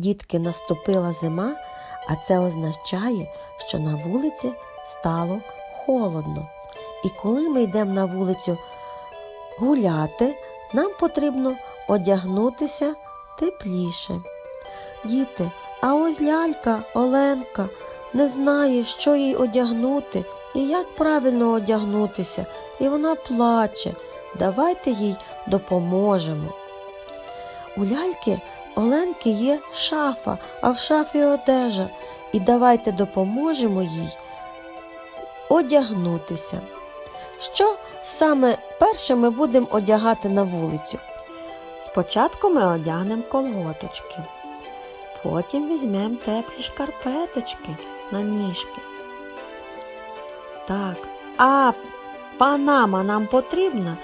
Дітки, наступила зима, а це означає, що на вулиці стало холодно. І коли ми йдемо на вулицю гуляти, нам потрібно одягнутися тепліше. Діти, а ось лялька Оленка не знає, що їй одягнути і як правильно одягнутися, і вона плаче. Давайте їй допоможемо. У ляльки Оленки є шафа, а в шафі одежа. І давайте допоможемо їй одягнутися. Що саме перше ми будемо одягати на вулицю? Спочатку ми одягнемо колготочки, потім візьмемо теплі шкарпеточки на ніжки. Так, а панама нам потрібна?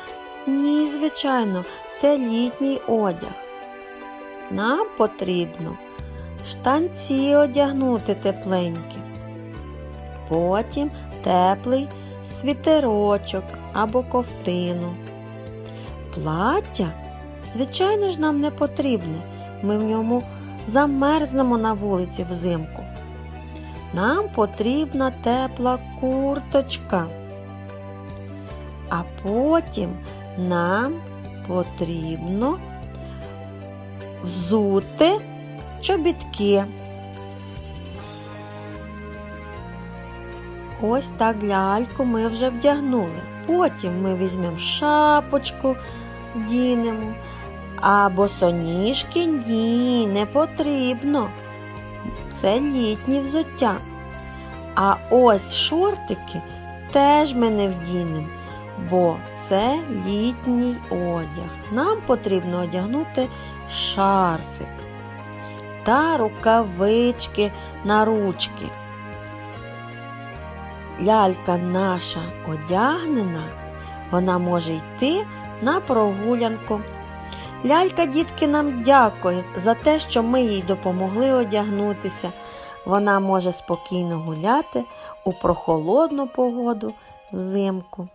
Ні, звичайно, це літній одяг. Нам потрібно штанці одягнути тепленькі. Потім теплий світерочок або ковтину. Плаття, звичайно ж, нам не потрібне. Ми в ньому замерзнемо на вулиці взимку. Нам потрібна тепла курточка. А потім нам потрібно взути чобітки. Ось так ляльку ми вже вдягнули. Потім ми візьмемо шапочку, вдінемо. А босоніжки ні, не потрібно. Це літні взуття. А ось шортики теж ми не вдінемо, бо це літній одяг. Нам потрібно одягнути шарфик та рукавички на ручки. Лялька наша одягнена, вона може йти на прогулянку. Лялька, дітки, нам дякує за те, що ми їй допомогли одягнутися. Вона може спокійно гуляти у прохолодну погоду взимку.